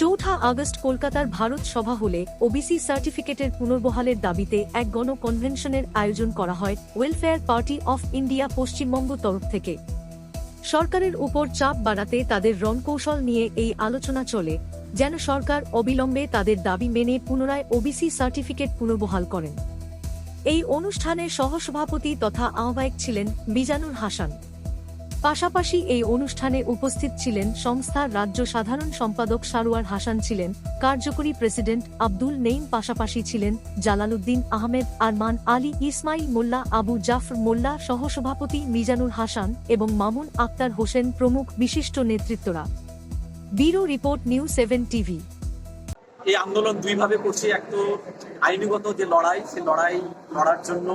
চৌঠা আগস্ট কলকাতার ভারত সভা হলে ওবিসি সার্টিফিকেটের পুনর্বহালের দাবিতে এক গণ কনভেনশনের আয়োজন করা হয় Welfare Party of India Paschimbanga তরফ থেকে। সরকারের উপর চাপ বাড়াতে তাদের রণকৌশল নিয়ে এই আলোচনা চলে, যেন সরকার অবিলম্বে তাদের দাবি মেনে পুনরায় ওবিসি সার্টিফিকেট পুনর্বহাল করেন। এই অনুষ্ঠানে সহসভাপতি তথা আহ্বায়ক ছিলেন বিজানুর হাসান। পাশাপাশি এই অনুষ্ঠানে উপস্থিত ছিলেন সংস্থার রাজ্য সাধারণ সম্পাদক সারোয়ার হাসান ছিলেন, কার্যকরী প্রেসিডেন্ট আব্দুল নেইম, পাশাপাশি ছিলেন জালালউদ্দিন আহমেদ, আরমান আলী, ইসমাইল মোল্লা, আবু জাফর মোল্লা, সহসভাপতি মিজানুর হাসান এবং মামুন আক্তার হোসেন প্রমুখ বিশিষ্ট নেতৃত্বরা। Bureau report New Seven TV. এই আন্দোলন দুইভাবে করছি, এক তো আইনগত যে লড়াই সে লড়াই লড়ার জন্য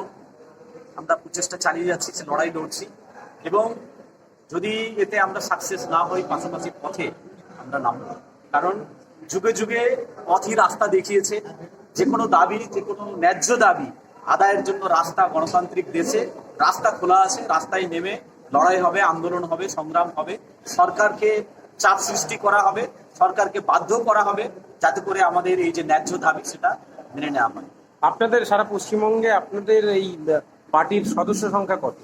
আমরা প্রচেষ্টা চালিয়ে যাচ্ছি সে লড়াই লড়ছি এবং যদি এতে আমরা সাকসেস না হই পাশাপাশি পথে আমরা নামব। কারণ যুগে যুগে পথই রাস্তা দেখিয়েছে যে কোনো দাবি যে কোনো ন্যায্য দাবি আদায়ের জন্য রাস্তা গণতান্ত্রিক দেশে রাস্তা খোলা আছে রাস্তায় নেমে লড়াই হবে আন্দোলন হবে সংগ্রাম হবে। সরকারকে চাপ সৃষ্টি করা হবে সরকারকে বাধ্য করা হবে যাতে করে আমাদের এই যে ন্যায্য দাবি সেটা মেনে নেওয়া হয়। আপনাদের সারা পশ্চিমবঙ্গে আপনাদের এই পার্টির সদস্য সংখ্যা কত?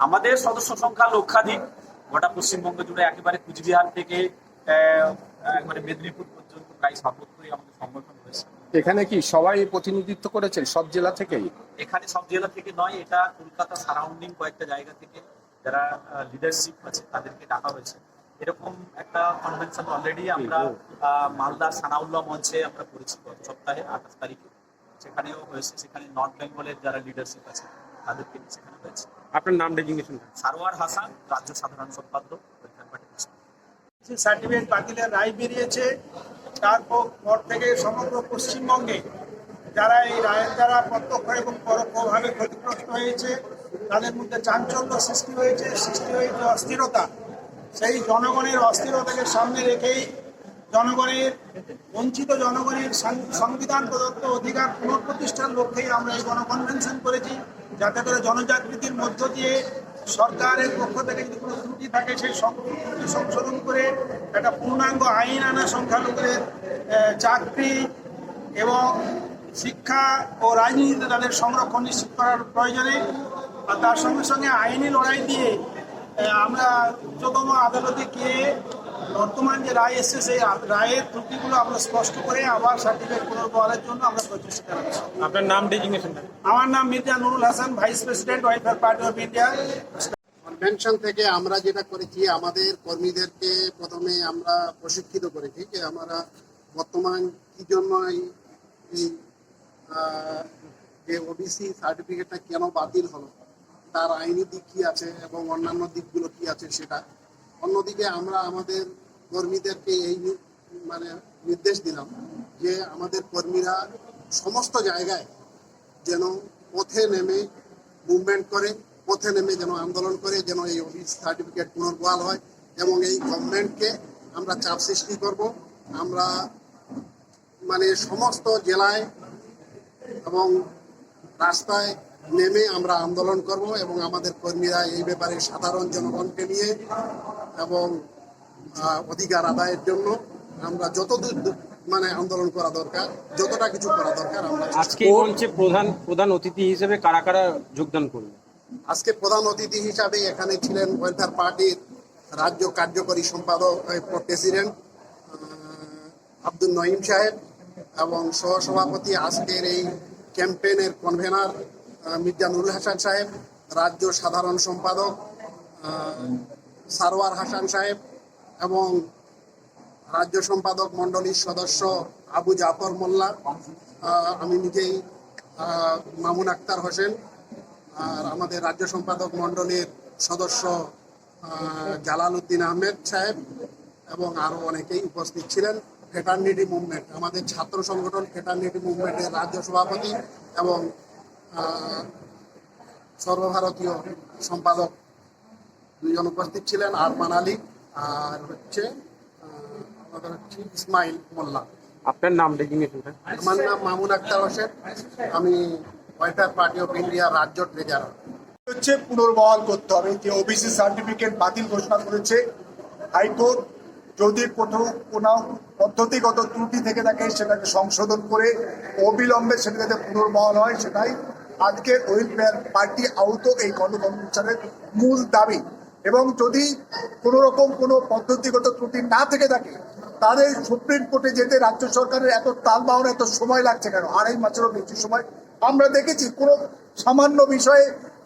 আমাদের সদস্য সংখ্যা লক্ষাধিক। গোটা পশ্চিমবঙ্গ জুড়ে একেবারে কুচবিহার থেকে একবারে মেদিনীপুর পর্যন্ত প্রায় সর্বত্রই আমাদের সংগঠন রয়েছে। এখানে কি সবাই প্রতিনিধিত্ব করেছেন সব জেলা থেকেই? এখানে সব জেলা থেকে নয় এটা কলকাতা সারাউন্ডিং কয়েকটা জায়গা থেকে যারা লিডারশিপ আছে তাদেরকে ডাকা হয়েছে। এরকম একটা কনভেনশন অলরেডি আমরা মালদার সানাউল্লাহ মঞ্চে আমরা করেছি গত সপ্তাহে আঠাশ তারিখে। সেখানেও হয়েছে সেখানে নর্থ বেঙ্গলের যারা লিডারশিপ আছে তাদেরকে সেখানে হয়েছে। আপনার নাম ডেজিগনেশন সারোয়ার হাসান, রাজ্য সাধারণ সম্পাদক। সার্টিফিকেট বাতিলের রায় বেরিয়েছে। তারপর পর থেকে সমগ্র পশ্চিমবঙ্গে যারা এই রায়ের দ্বারা প্রত্যক্ষ এবং পরোক্ষভাবে ক্ষতিগ্রস্ত হয়েছে, তাদের মধ্যে চাঞ্চল্য সৃষ্টি হয়েছে সৃষ্টি হয়েছে অস্থিরতা। সেই জনগণের অস্থিরতাকে সামনে রেখেই জনগণের, বঞ্চিত জনগণের সংবিধান প্রদত্ত অধিকার পুনঃপ্রতিষ্ঠার লক্ষ্যেই আমরা এই গণকনভেনশন করেছি। যাতে করে জনজাগৃতির মধ্য দিয়ে সরকারের পক্ষ থেকে যদি কোনো ত্রুটি থাকে, সেই ত্রুটি সংশোধন করে একটা পূর্ণাঙ্গ আইন আনা সংখ্যালঘুদের চাকরি এবং শিক্ষা ও রাজনীতিতে তাদের সংরক্ষণ নিশ্চিত করার প্রয়োজনে আর তার সঙ্গে সঙ্গে আইনি লড়াই দিয়ে আমরা উচ্চতম আদালতে গিয়ে বর্তমান যে রায় এসছে সেই রায়ের ত্রুটিগুলো আমরা স্পষ্ট করে আবার সার্টিফিকেট পুনর্বহালের জন্য আমরা প্রচেষ্টা চালাচ্ছি। আপনার নাম ডেজিগনেশন আমার নাম Mirza Nurul Hasan vice president Welfare Party of India convention থেকে আমরা যেটা করেছি আমাদের কর্মীদেরকে প্রথমে আমরা প্রশিক্ষিত করেছি যে আমরা বর্তমান কি জন্য এই যে ওবিসি সার্টিফিকেটটা কেন বাতিল হলো তার আইনি দিক কি আছে এবং অন্যান্য দিকগুলো কি আছে সেটা অন্যদিকে আমরা আমাদের কর্মীদেরকে এই মানে নির্দেশ দিলাম যে আমাদের কর্মীরা সমস্ত জায়গায় যেন পথে নেমে মুভমেন্ট করে, পথে নেমে যেন আন্দোলন করে, যেন এই অফিস সার্টিফিকেট পুনর্বহাল হয় এবং এই গভর্নমেন্টকে আমরা চাপ সৃষ্টি করব। আমরা মানে সমস্ত জেলায় এবং রাস্তায় নেমে আমরা আন্দোলন করব এবং আমাদের কর্মীরা এই ব্যাপারে সাধারণ জনগণকে নিয়ে এবং অধিকার আদায়ের জন্য আমরা যতদূর মানে আন্দোলন করা দরকার যতটা কিছু করা দরকার আমরা আজকে মঞ্চে প্রধান প্রধান অতিথি হিসেবে কারা কারা যোগদান করবে আজকে প্রধান অতিথি হিসাবে এখানে ছিলেন ওয়েলফেয়ার পার্টির রাজ্য কার্যকরী সম্পাদক প্রেসিডেন্ট আব্দুল নঈম সাহেব এবং সহসভাপতি আজকের এই ক্যাম্পেইনের কনভেনার মির্জা নুরুল হাসান সাহেব রাজ্য সাধারণ সম্পাদক সারোয়ার হাসান সাহেব এবং রাজ্য সম্পাদক মণ্ডলীর সদস্য আবু জাফর মোল্লা আমি নিজেই মামুন আক্তার হোসেন আর আমাদের রাজ্য সম্পাদক মণ্ডলীর সদস্য জালাল উদ্দিন আহমেদ সাহেব এবং আরও অনেকেই উপস্থিত ছিলেন। ফেটার্নিটি মুভমেন্ট, আমাদের ছাত্র সংগঠন ফেটার্নিটি মুভমেন্টের রাজ্য সভাপতি এবং সর্বভারতীয় সম্পাদক দুজন উপস্থিত ছিলেন আরমান আলী আর হচ্ছে আমাদের হচ্ছে ইসমাইল মোল্লা। আপনার নাম ডেজিগনেশন আমার নাম মামুন আক্তার হোসেন। আমি ওয়েলফেয়ার পার্টি অফ ইন্ডিয়া রাজ্য ট্রেজারার হচ্ছে পুনর্বহাল করতে হবে। যে ওবিসি সার্টিফিকেট বাতিল ঘোষণা করেছে হাইকোর্ট। যদি কোথাও কোনো পদ্ধতিগত ত্রুটি থেকে থাকে সেটাকে সংশোধন করে অবিলম্বে সেটা যাতে পুনর্বহাল হয় সেটাই আজকের ওয়েলফেয়ার পার্টি আহত এই গণকনভেনশনের মূল দাবি। এবং যদি কোনো রকম কোনো পদ্ধতিগত ত্রুটি না থেকে থাকে তাদের সুপ্রিম কোর্টে যেতে রাজ্য সরকারের এত তালবাহন এত সময় লাগছে কেন? আড়াই মাসেরও বেশি সময়। আমরা দেখেছি কোনো সামান্য বিষয়ে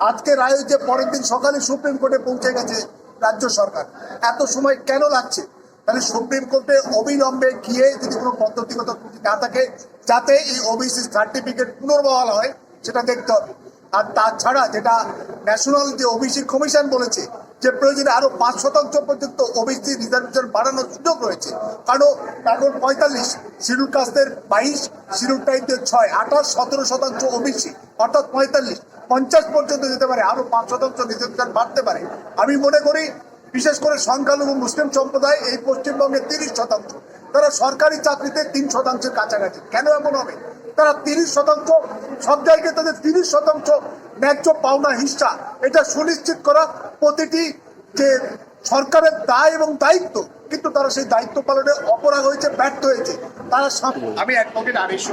আজকে রায় হচ্ছে পরের দিন সকালে সুপ্রিম কোর্টে পৌঁছে গেছে রাজ্য সরকার। এত সময় কেন লাগছে? তাহলে সুপ্রিম কোর্টে অবিলম্বে গিয়ে যদি কোনো পদ্ধতিগত ত্রুটি না থাকে, যাতে এই ওবিসি সার্টিফিকেট পুনর্বহাল হয়, সেটা দেখতে হবে। আর তাছাড়া যেটা ন্যাশনাল যে ওবিসি কমিশন বলেছে যে প্রয়োজনে আরও পাঁচ শতাংশ পর্যন্ত ওবিসি রিজার্ভেশন বাড়ানোর সুযোগ রয়েছে। কারণ এখন পঁয়তাল্লিশ, শিডিউল কাস্টের বাইশ, শিডিউল টাইপদের ছয়, আঠাশ, সতেরো শতাংশ ওবিসি অর্থাৎ পঁয়তাল্লিশ, পঞ্চাশ পর্যন্ত যেতে পারে, আরও পাঁচ শতাংশ রিজার্ভেশন বাড়তে পারে। আমি মনে করি, বিশেষ করে সংখ্যালঘু মুসলিম সম্প্রদায় এই পশ্চিমবঙ্গে তিরিশ শতাংশ। তারা সরকারি চাকরিতে তিন শতাংশের কাছাকাছি। কেন এমন হবে? তারা তিরিশ শতাংশ, সব জায়গায় তাদের তিরিশ শতাংশ ন্যায্য পাওনা হিসা। এটা সুনিশ্চিত করা প্রতিটি যে সরকারের দায় এবং দায়িত্ব, কিন্তু তারা সেই দায়িত্ব পালনে অপরাধ হয়েছে, ব্যর্থ হয়েছে। তারা আমি অ্যাডভোকেট আরিশ